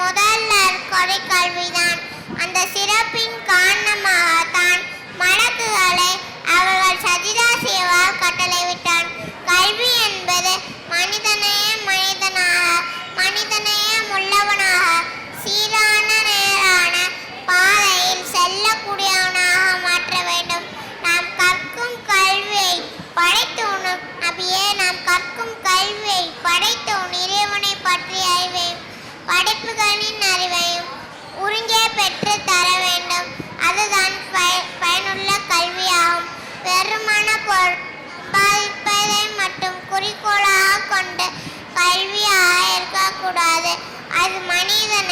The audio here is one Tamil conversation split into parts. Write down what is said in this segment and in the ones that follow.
முதல் கொடை கல்விதான். அந்த சிறப்பின் காரணமாக வெறுமன பொருள் மட்டும் குறிக்கோளாக கொண்டு கல்வியாக இருக்கக்கூடாது. அது மனிதன்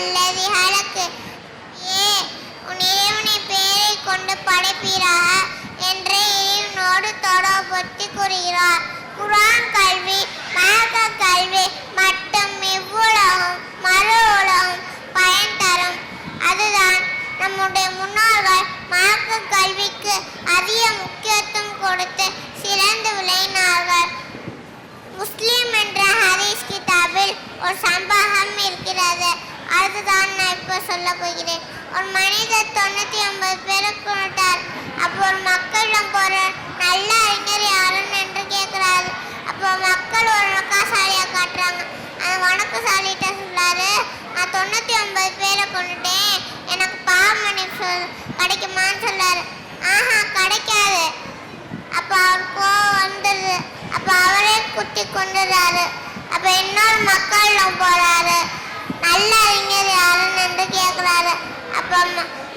ரப்பிக்கல்லதி ஹலக்கு ஏ உன் இறைவனை பேரை கொண்டு படைப்பீராக என்று இறைவனோடு தொடர்புறுத்தி கூறுகிறார். குரான் கல்வி மயக்க கல்வி மட்டும் இவ்வுலகம் மறு உலகம் பயன் தரும். அதுதான் நம்முடைய முன்னோர்கள் மயக்க கல்விக்கு அதிக முக்கியத்துவம் கொடுத்து சிறந்து விளையினார்கள் முஸ்லீம் என்ற ஹதீஸ் கிதாபில் ஒரு சம்பவம் இருக்கிறது. அதுதான் நான் இப்போ சொல்ல போகிறேன். ஒரு மனிதர் தொண்ணூற்றி ஒன்பது பேரை கொண்டார் அப்போ ஒரு மக்களிடம் போகிற நல்ல அறிஞர் யாருன்னு என்று கேட்குறாரு. அப்போ மக்கள் ஒரு வணக்கசாலியை காட்டுறாங்க. அந்த வணக்கசாலிகிட்ட சொல்றாரு நான் தொண்ணூற்றி ஒன்பது பேரை கொண்டுட்டேன் எனக்கு பாவமணி சொல் கிடைக்குமான்னு சொல்றாரு. ஆஹா கிடைக்காது. அப்போ அவர் கோவம் வந்துடுது. அப்போ அவரே குத்தி கொண்டுறாரு அப்போ இன்னொரு மக்களிடம் போகிறாரு நல்ல அறிஞர் யாருன்னு என்று கேட்குறாரு அப்ப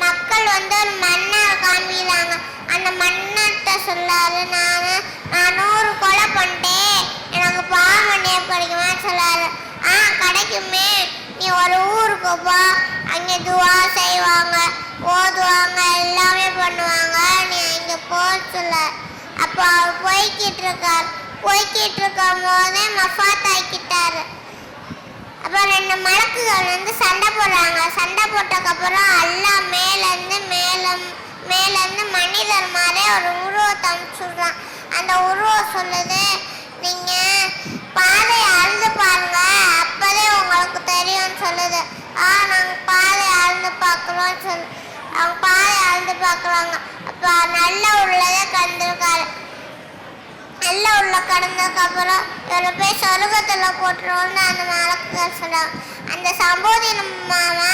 மக்கள் வந்து ஒரு மண்ணை காமிக்கிறாங்க அந்த மண்ணட்ட சொல்லாரு நான் நான் நூறு கொலை பண்ணிட்டேன். எனக்கு பாவமணியை கிடைக்குமான்னு சொல்லாரு. ஆ கிடைக்குமே. நீ ஒரு ஊருக்கு போ. அங்கே துவா செய்வாங்க. ஓதுவாங்க. எல்லாமே பண்ணுவாங்க. நீ அங்கே போ சொல்ல அப்போ அவர் போய்கிட்டு இருக்கார். போய்கிட்டு இருக்கும் போதே மஃபாத் ஆக்கிட்டாரு. அப்புறம் ரெண்டு மலக்குகள் வந்து சண்டை போடுறாங்க. சண்டை போட்டதுக்கப்புறம் எல்லாம் மேலேருந்து மேலே மேலேருந்து மனிதர் மாதிரி ஒரு உருவத்தை அனுப்பிச்சுடுறான் அந்த உருவம் சொல்லுது நீங்கள் பாதையை அழுது பாருங்க அப்போதே உங்களுக்கு தெரியும்னு சொல்லுது. ஆ நாங்கள் பாதையை அழுது பார்க்குறோம்னு சொல்லு அவங்க பாதை அழுது பார்க்குறாங்க. அப்போ நல்ல உள்ளதே கண்டிருக்காரு உள்ள கடந்ததுக்கப்புறம் பேர் சொருகத்தில் போட்டுருவோம்னு அந்த மலக்குகள் சொல்றாங்க அந்த சம்போதின மாமா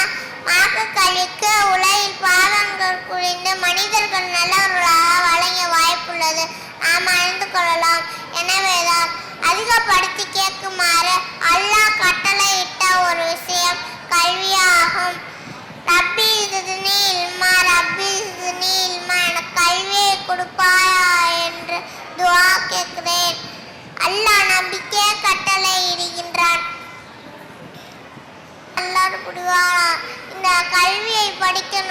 மாக்கக்கழிக்கு உலகில் பாவங்கள் குழிந்து மனிதர்கள் நல்லவர்களாக வழங்கிய வாய்ப்புள்ளது. நாம் அறிந்து கொள்ளலாம். எனவேதான் அதிகப்படுத்தி கேட்குமாறு அல்லாஹ் கட்டளையிட்ட ஒரு விஷயம் கல்வியாகும். ரப்பி இதுனி இல்மா ரப்பி இதுனி இல்மா எனக்கு கல்வியை கொடுப்பாயா என்று துவா கேட்குறேன். எல்லாரும் புரிவாரா இந்த கல்வியை படிக்கணும்.